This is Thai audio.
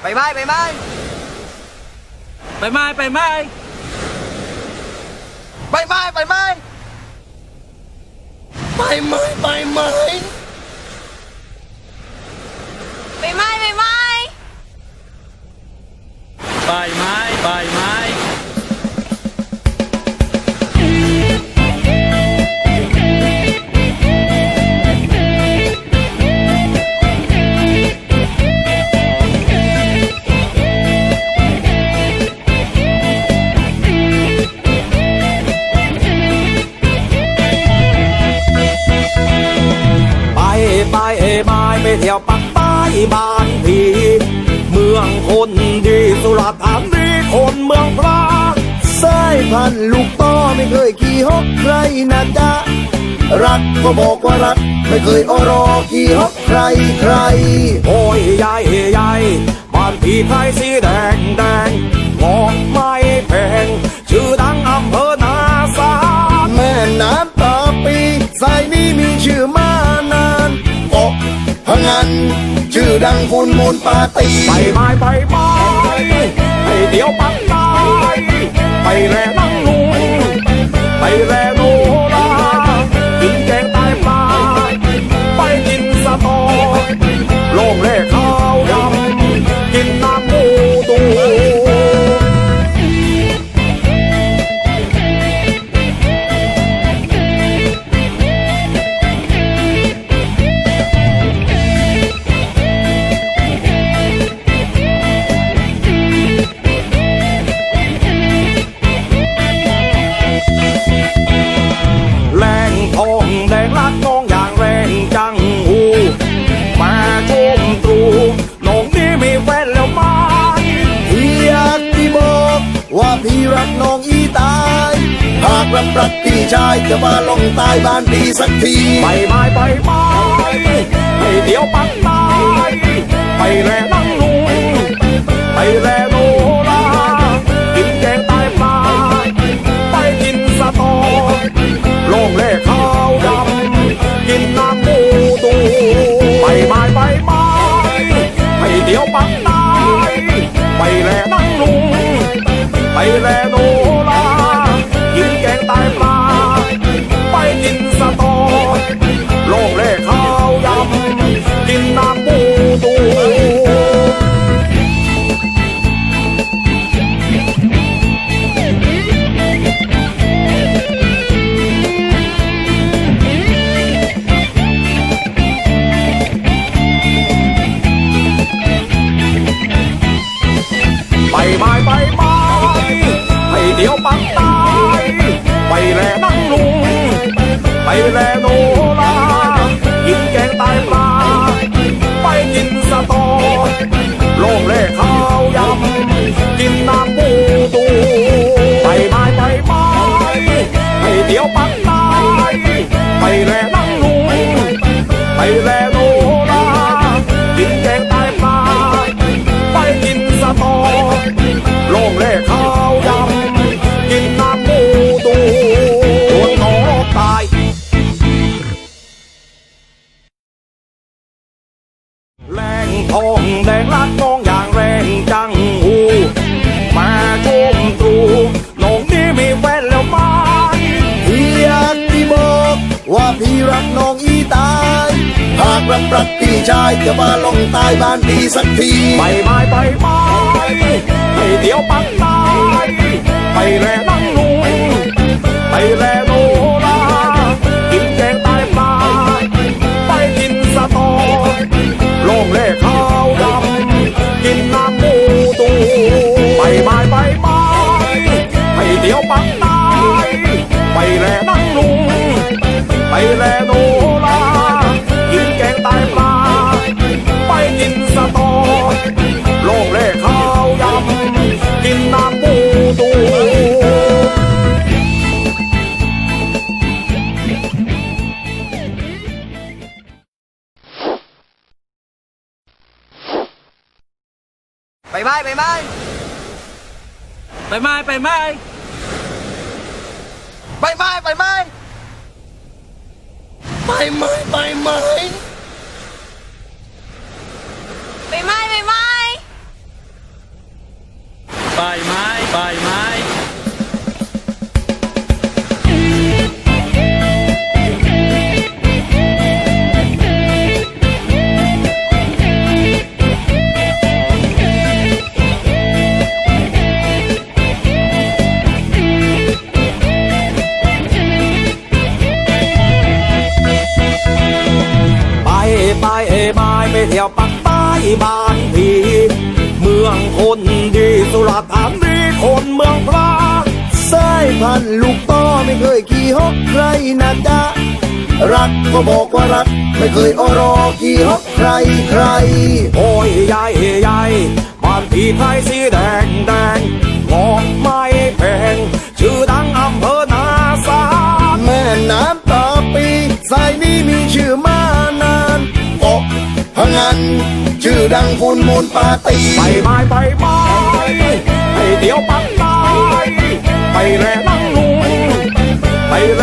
ไปไม้ไปไม้ไปไม้ไปไม้ไปไม้ไป บ้านพี่เมืองคนดีสุราษฎร์ธานีคนเมืองพระสายพันธุ์ลูกต้อไม่เคยขี่ฮกใครนะจ๊ะรักก็บอกว่ารัก ไม่เคยอรอขี่ฮกใครใคร โอ้ยใหญ่ใหญ่บ้านพี่ไทยสีแดงแดงงอกไม้แพงชื่อดังอำเภอ ดังฟุนมูลปาตีไปไม้ไปไม้ให้เดี๋ยวปักใต้ไปแล้ว หากรับรักพี่ชายจะมาลงใตายบ้านพี่สักทีไปไม้ไปไม้ให้เดี๋ยวปักตายไปแลนั่งลุงไปแลโนรากินแกงใต้ปลาไปกินสะตอโล่งเล่ข้าวยำกินน้ำหมูตูไปไม้ไปไม้ให้เดี๋ยวปักตายไปแลนั่งลุงไปแล ไทองแดงลัดน้องอย่างแรงจังหูมาชมตรูน้องนี่มีแฟนแล้วไหมพี่อยากที่บอกว่าพี่รักน้องอีตายหากรับรักพี่ชายจะมาลงใตายบ้านพี่สักทีไปไม้ไปไม้ให้เดี๋ยวปักตายไปแลนั่งลุงไปแล เดี๋ยวปักตาย ไปแลนั่งลุง ไปแลโนรากินแกงใต้ปลา ไปกินสตอโล่งเล่ข้าวยำ กินน้ำปูตูไปไม้ไปไม้ไปไม้ไปไม้ ไปไหมไปไหมไปไหมไปไหมไปไหมไปไหมไปไหมไปไหม เที่ยวปักใต้บ้านพี่เมืองคนดีสุราษฎร์ธานีคนเมืองพระสายพันลูกต้อไม่เคยขี้ฮกใครนะจ๊ะรักก็บอกว่ารัก ไม่เคยอรอขี้ฮกใครใคร โอ้ยใหญ่ใหญ่บ้านพี่ไทยสีแดงแดงงอกไม้แพงชื่อดังอำเภอนาสาแม่น้ำตาปีสายนี้มีชื่อ ชื่อดังฟูนมูลปาตีไปไม้ไปไปไปเดียวปักตายไปแลนั่งลุงไปแล